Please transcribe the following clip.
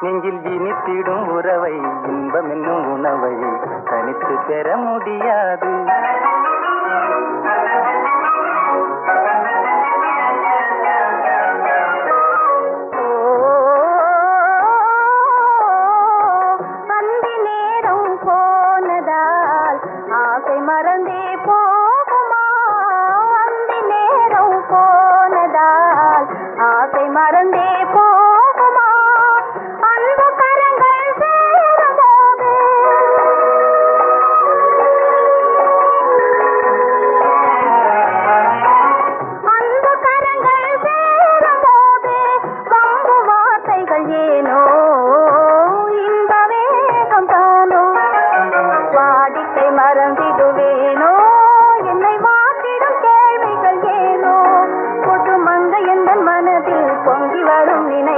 நெஞ்சில் இனித்திடும் உறவை இன்பம் என்னும் உணவை தனித்து பெற முடியாது. மறந்தே மறந்திடுவேனோ? என்னை ஏனோ? பொட்டு மங்க எந்த மனதில் பொங்கி வரும் நினை